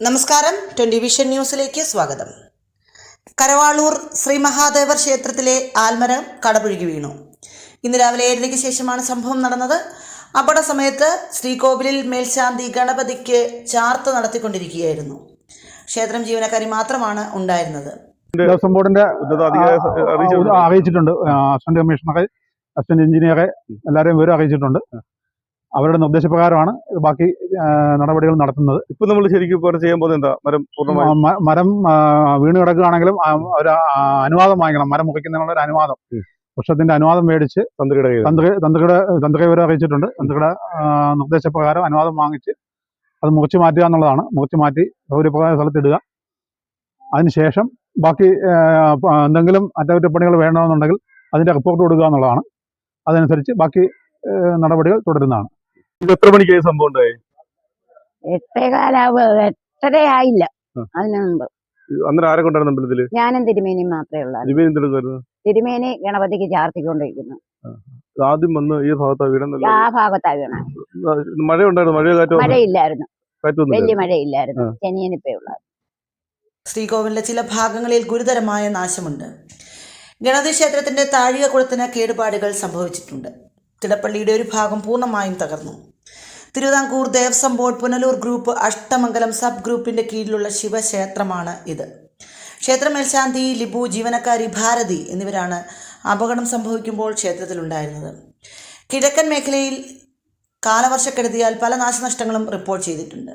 നമസ്കാരം twenty vision ന്യൂസിലേക്ക് സ്വാഗതം കരവാളൂർ ശ്രീ മഹാദേവർ ക്ഷേത്രത്തിലെ ആൽമരം കടപുഴുകി വീണു ഇന്ന് രാവിലെ ഏഴരയ്ക്ക് ശേഷമാണ് സംഭവം നടന്നത് അപകട സമയത്ത് ശ്രീകോവിലിൽ മേൽശാന്തി ഗണപതിക്ക് ചാർത്ത് നടത്തിക്കൊണ്ടിരിക്കുകയായിരുന്നു ക്ഷേത്രം ജീവനക്കാരി മാത്രമാണ് ഉണ്ടായിരുന്നത് ദേവസ്വം ബോർഡിന്റെ അറിയിച്ചിട്ടുണ്ട്. അസിസ്റ്റന്റ് കമ്മീഷണറെ അസിസ്റ്റന്റ് എഞ്ചിനീയറെ എല്ലാവരെയും വിവരം അറിയിച്ചിട്ടുണ്ട് അവരുടെ നിർദ്ദേശപ്രകാരമാണ് ബാക്കി നടപടികൾ നടത്തുന്നത്. ഇപ്പൊ നമ്മൾ ശരിക്കും ഇപ്പോൾ ചെയ്യാൻ പോകുന്നത് എന്താ? മരം മരം വീണ് കിടക്കുകയാണെങ്കിലും ഒരു അനുവാദം വാങ്ങിക്കണം. മരം മുറിക്കുന്നതിനുള്ള ഒരു അനുവാദം. വൃക്ഷത്തിന്റെ അനുവാദം മേടിച്ച് തന്ത്രിയുടെ തന്ത്രിയുടെ തന്ത്രിയെ വിവരം അറിയിച്ചിട്ടുണ്ട്. തന്ത്രിയുടെ നിർദ്ദേശപ്രകാരം അനുവാദം വാങ്ങിച്ച് അത് മുറിച്ചു മാറ്റുക എന്നുള്ളതാണ്. മുറിച്ചു മാറ്റി സൗകര്യപ്രകാരം സ്ഥലത്തിടുക. അതിനുശേഷം ബാക്കി എന്തെങ്കിലും അറ്റകുറ്റപ്പണികൾ വേണമെന്നുണ്ടെങ്കിൽ അതിന്റെ റിപ്പോർട്ട് കൊടുക്കുക എന്നുള്ളതാണ്. അതനുസരിച്ച് ബാക്കി നടപടികൾ തുടരുന്നതാണ്. ഇത് എത്ര മണിക്ക് ഈ സംഭവം ഉണ്ടായി? എട്ടേകാലാവ് എട്ടരയായില്ല. ആയില്ല അതിനു മുമ്പ്. ഇത് അന്നേരം ആരെ കൊണ്ടാണ് അമ്പലത്തിൽ ഞാനും തിരുമേനിയും മാത്രമേ ഉള്ളൂ. തിരുമേനി ഗണപതിക്ക് ചാർത്തിക്കൊണ്ടിരിക്കുന്നു. ആദ്യം വന്ന് ഈ ഭാഗത്താ വീടെന്നല്ല ആ ഭാഗത്താ വീണ മഴ ഉണ്ടായിരുന്നു മഴ കാറ്റോ? മഴയില്ലായിരുന്നു. വലിയ മഴയില്ലായിരുന്നു. ആ. ശനിയനിപ്പേ ഉള്ളത് ശ്രീകോവിലിന്റെ ചില ഭാഗങ്ങളിൽ ഗുരുതരമായ നാശമുണ്ട്. ഗണപതി ക്ഷേത്രത്തിന്റെ താഴികക്കുളത്തിന് കേടുപാടുകൾ സംഭവിച്ചിട്ടുണ്ട്. തിടപ്പള്ളിയുടെ ഒരു ഭാഗം പൂർണമായും തകർന്നു. Thiruvithamkoor Devaswom board Punalur group Ashtamangalam sub ഗ്രൂപ്പിന്റെ കീഴിലുള്ള ശിവക്ഷേത്രമാണ് ഇത്. ക്ഷേത്ര മേൽശാന്തി ലിബു ജീവനക്കാരി ഭാരതി എന്നിവരാണ് അപകടം സംഭവിക്കുമ്പോൾ ക്ഷേത്രത്തിലുണ്ടായിരുന്നത്. കിഴക്കൻ മേഖലയിൽ കാലവർഷക്കെടുതിയാൽ പല നാശനഷ്ടങ്ങളും റിപ്പോർട്ട് ചെയ്തിട്ടുണ്ട്.